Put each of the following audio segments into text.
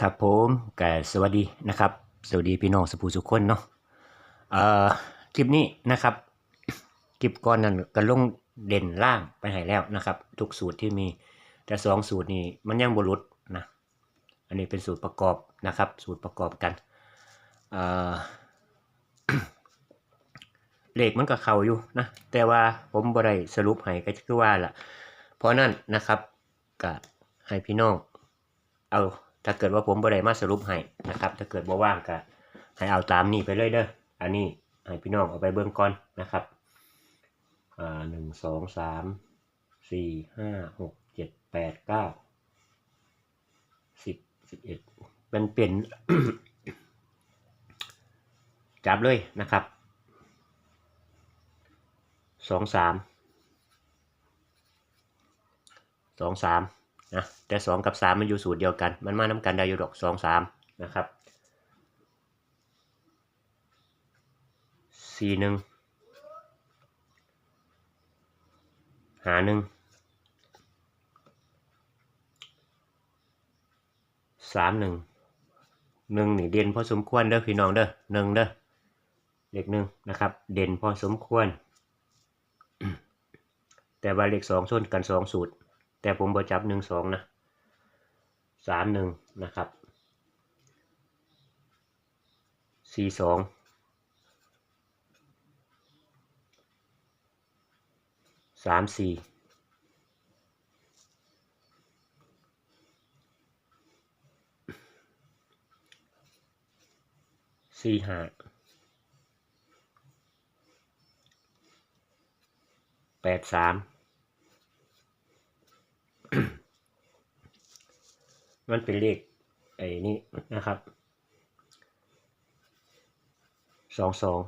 ครับผมก็สวัสดีนะครับ สวัสดีพี่น้องสปูสุกคนเนาะเอ่อคลิปนี้นะครับ คลิปก่อนนั้นก็ลงเด่นล่างไปให้แล้วนะครับ ทุกสูตรที่มีแต่สองสูตรนี้มันยังบรุษนะอันนี้เป็นสูตรประกอบนะครับ สูตรประกอบกันเอ่อเลขมันก็เข้าอยู่นะแต่ว่าผมบ่ไดสรุปให้ก็คือว่าล่ะ เพราะนั้นนะครับก็ให้พี่น้องเอา ถ้าเกิดว่าผมบ่ได้มาสรุปให้นะครับ ถ้าเกิดบ่ว่างก็ให้เอาตามนี้ไปเลยเด้อ อันนี้ให้พี่น้องเอาไปเบิ่งก่อนนะครับอ่าหนึ่งสองสามสี่ห้าหกเจ็ดแปดเก้าสิบสิบเอ็ดมันเป็นจับเลยนะครับสองสามสองสาม นะแต่สองกับสามมันอยู่สูตรเดียวกัน มันมาน้ากันได้อยู่ดอกสองสามนะครับสี่หนึ่งหาหนึ่งสามหนึ่งหนึ่งนี่เด่นพอสมควรเด้อพี่น้องเด้อหนึ่งเด้อเลขหนึ่งนะครับ เด่นพอสมควร แต่ว่าเลขสองส้นกันสองสูตร แต่ผมบอจับหนึ่งสองนะสามหนึ่งนะครับสี่สองสามสี่สี่ห้าแปดสาม มันเป็นเลขไอ้นี่นะครับสองสอง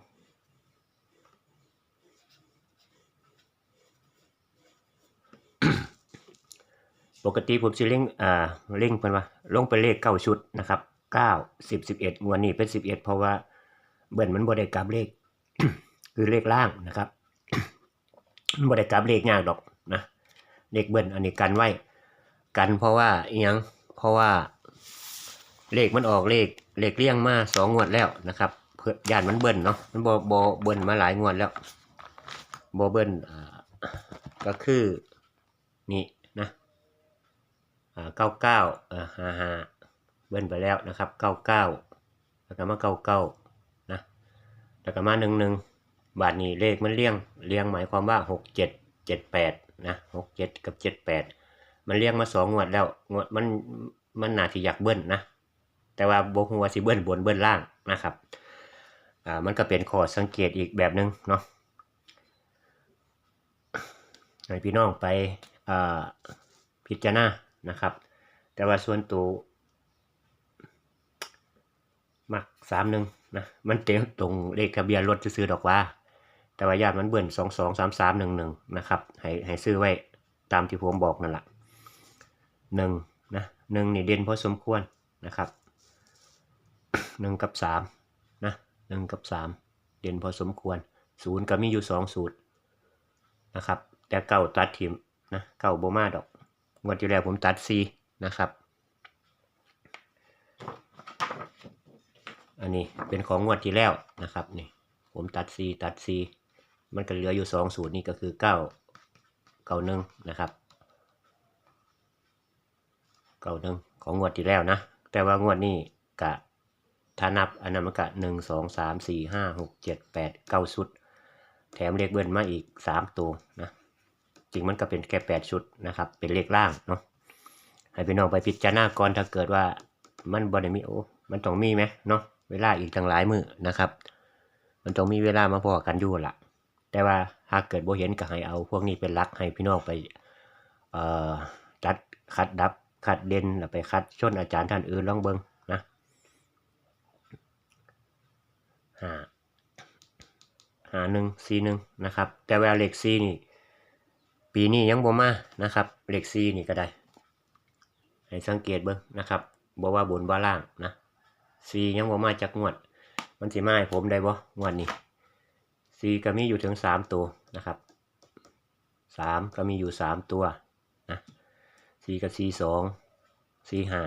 ปกติผมสิเล่งอ่าเล่งเป็นว่าลงเป็นเลขเก้าชุดนะครับเก้าสิบสิบเอ็ดงวดนี้เป็นสิบเอ็ดเพราะว่าเบิ่นมันบ่ได้กลับเลข คือเลขล่างนะครับมันบ่ได้กลับเลขยากดอก เลขเบิ่นอันนี้กันไว้ กันเพราะว่าอีหยังเพราะว่าเลขมันออกเลขเลขเลี่ยงมาสองงวดแล้วนะครับเพื่อยานมันเบิ้ลเนาะมันบอบอเบิ้ลมาหลายงวดแล้วบอเบิ้ลอ่าก็คือนี่นะอ่าเก้าเก้าอ่าห้าห้าเบิ้ลไปแล้วนะครับเก้าเก้าแล้วก็มาเก้าเก้านะแล้วก็มาหนึ่งหนึ่งบาทนี้เลขมันเลี่ยงเลี่ยงหมายความว่าหกเจ็ด เจ็ดแปดนะหกเจ็ดกับเจ็ดแปดมันเรียกมาสองงวดแล้วงวดมันมันนาที่อยากเบิ้ลนะแต่ว่าบกหัวสิเบิ้ลบนเบิ้ลล่างนะครับอ่ามันก็เป็นข้อสังเกตอีกแบบหนึ่งเนาะให้พี่น้องไปอ่าพิจารณานะครับ แต่ว่าส่วนตัวมักสามหนึ่งนะมันเต็มตรงเลขทะเบียนรถซื้อดอกว่า แต่ว่าญาติมันเบิ้ลสองสองสามสามหนึ่งหนึ่งนะครับให้ให้ซื้อไว้ตามที่ผมบอกนั่นแหละหนึ่งนะหนึ่งนี่เด่นพอสมควรนะครับหนึ่งกับสามนะหนึ่งกับสามเด่นพอสมควรศูนย์ก็มีอยู่สองสูตรนะครับ แต่เก่าตัดทิมนะเก่าโบมาดอกงวดที่แล้วผมตัดซีนะครับอันนี้เป็นของงวดที่แล้วนะครับนี่ผมตัดซีตัดซี มันก็เหลืออยู่สองสูตรนี่ก็คือเก้าเก้าหนึ่งนะครับเก่าหนึ่งของงวดที่แล้วนะ แต่ว่างวดนี้กะถ้านับอนนั้นมันกะหนึ่งสองสามสี่ห้าหกเจ็ดแปดเก้าชุด แถมเลขเบิ้ลมาอีกสามตัวนะจริงมันก็เป็นแค่แปดชุดนะครับ เป็นเลขล่างเนาะให้พี่น้องไปพิจารณาก่อนถ้าเกิดว่ามันบอได้มีโอมันต้องมีไหมเนาะเวลาอีกตั้งหลายมือนะครับ มันต้องมีเวลามาพอกันอยู่ละ แต่ว่าหากเกิดบ่เห็นก็ให้เอา พวกนี้เป็นลักให้พี่น้องไปเอ่อจัดคัดดับคัดเด่นแล้วไปคัดชนอาจารย์ท่านอื่นลองเบิงนะหาหาหนึ่งสีหนึ่งนะครับ แต่วลาเลขสี่นี่ ปีนี้ยังบ่มานะครับเลขสี่นี่ก็ได้ ให้สังเกตเบิ่งนะครับบ่ว่าบนว่าล่างนะสียังบ่มาจากงวด มันสิมาให้ผมได้บ่งวดนี้ สี่ก็มีอยู่ถึงสามตัวนะครับสามก็มีอยู่สามตัวนะสี่กับสี่สองสี่ห้า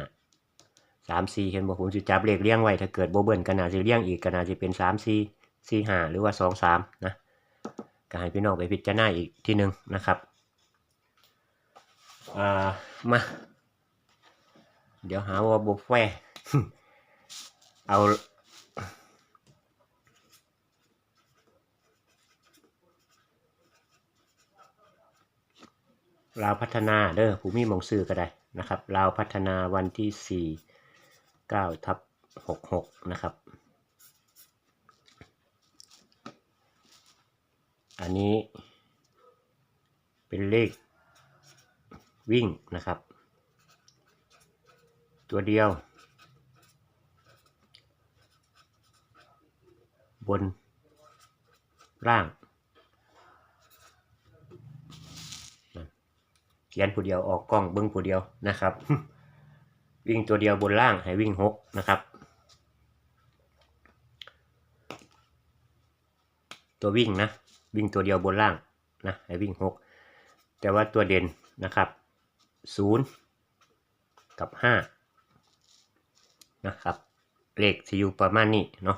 สามสี่เห็นบอกผมจะจับเลขเลี้ยงไว้ถ้าเกิดโบเบิลก็น่าจะเลี้ยงอีกก็น่าจะเป็นสามสี่สี่ห้าหรือว่าสองสามนะก็ให้พี่น้องไปพิจารณาอีกทีหนึ่งนะครับอ่ามา เดี๋ยวหาว่าบุฟเฟ่เอา ลาวพัฒนาเด้อผู้มีมองซื้อก็ได้นะครับลาวพัฒนาวันที่สี่เก้าทับหกหกนะครับ อันนี้เป็นเลขวิ่งนะครับ ตัวเดียว บนล่าง เขียนผู้เดียวออกกล้องเบิ้งผู้เดียวนะครับ วิ่งตัวเดียวบนล่างให้วิ่งหกนะครับ ตัววิ่งนะ วิ่งตัวเดียวบนล่างนะให้วิ่งหกแต่ว่าตัวเด่นนะครับศูนย์กับห้านะครับเลขที่อยู่ประมาณนี้เนาะ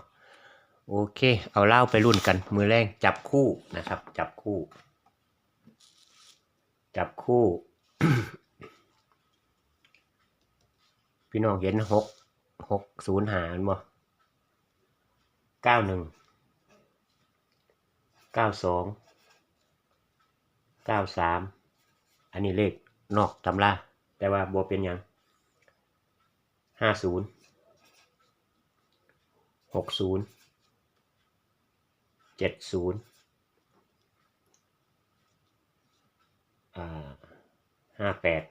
โอเค เอาเล่าไปรุ่นกัน มือแรงจับคู่นะครับ จับคู่ จับคู่ พี่น้องเห็นหกหกศูนย์หารบ่เก้าหนึ่งเก้าสองเก้าสามอันนี้เลขนอกตำราแต่ว่าบวเป็นยังห้าศูนย์หกศูนย์เจ็ดศูนย์ อ่า ห้าแปด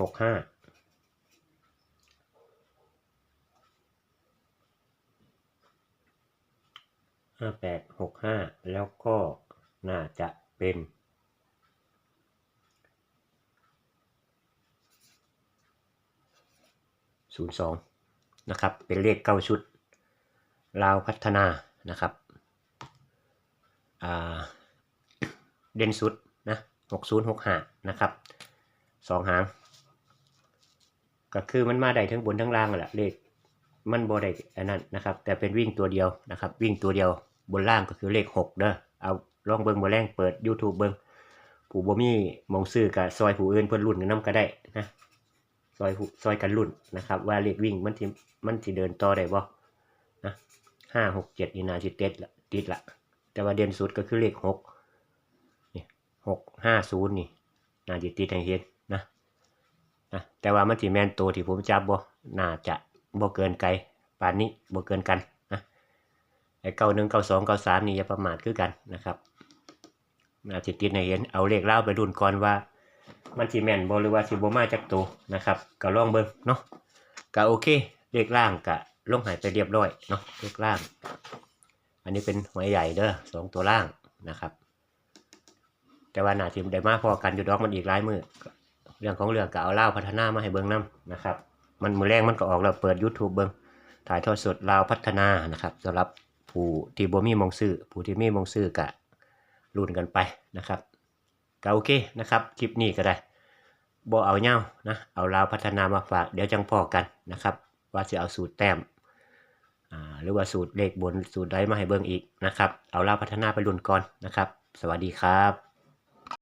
หกห้าห้าแปดหกห้าแล้วก็น่าจะเป็นศูนย์สองนะครับ เป็นเลขเก้าชุดลาวพัฒนานะครับ เด่นสุดนะหกศูนย์หกห้านะครับสองหางก็คือมันมาได้ทั้งบนทั้งล่างแหละเลขมันบอได้อันนั้นนะครับ แต่เป็นวิ่งตัวเดียวนะครับ วิ่งตัวเดียวบนล่างก็คือเลขหกเด้อเอาลองเบิ้งบนแรงเปิด YouTube เบิ้งผู้บ่มีมองซื้อกับซอยผู้อื่นเพิ่นรุ่นกันน้ำก็ได้นะซอยผู้ซอยกันรุ่นนะครับ ว่าเลขวิ่งมันสิมันสิเดินต่อได้บ่นะห้าหกเจ็ดนี่นาสิเต็ดละติดละ แต่ว่าเด่นสุดก็คือเลขหกนี่หกห้าศูนย์นี่น่าจะติดให้เห็นนะนะแต่ว่ามันสิแมนตัวที่ผมจับบ่น่าจะบ่เกินไกลป่านนี้บ่เกินกันนะไอ้เก้าหนึ่งเก้าสองเก้าสามนี่อย่าประมาทคือกันนะครับน่าจะติดให้เห็นเอาเลขเล่าไปรุ่นก่อนว่า มันสิแมนบ่หรือว่าสิบ่มาจากตัวนะครับก็ลองเบิ่งเนาะก็โอเคเลขล่างก็ลงหายไปเรียบร้อยเนาะเลขล่าง อันนี้เป็นหวยใหญ่เด้อสองตัวล่างนะครับ แต่ว่าหนาทีมได้มาพอกันอยู่ดอกมันอีกหลายมือเรื่องของเรื่องก็เอาเล่าพัฒนามาให้เบิ้งน้ำนะครับ มันมือแรงมันก็ออกแล้วเปิด YouTube เบิ้งถ่ายทอดสดลาวพัฒนานะครับสำหรับผู้ที่บ่มีมองซื้อผู้ที่มีมองซื้อกะรุ่นกันไปนะครับก็โอเคนะครับ คลิปนี้ก็ได้บ่เอาเง่านะเอาลาวพัฒนามาฝากเดี๋ยวจังพอกันนะครับ ว่าจะเอาสูตรแต้ม หรือว่าสูตรเลขบนสูตรใดมาให้เบิ่งอีกนะครับ เอาล่าพัฒนาไปรุ่นก่อนนะครับ สวัสดีครับ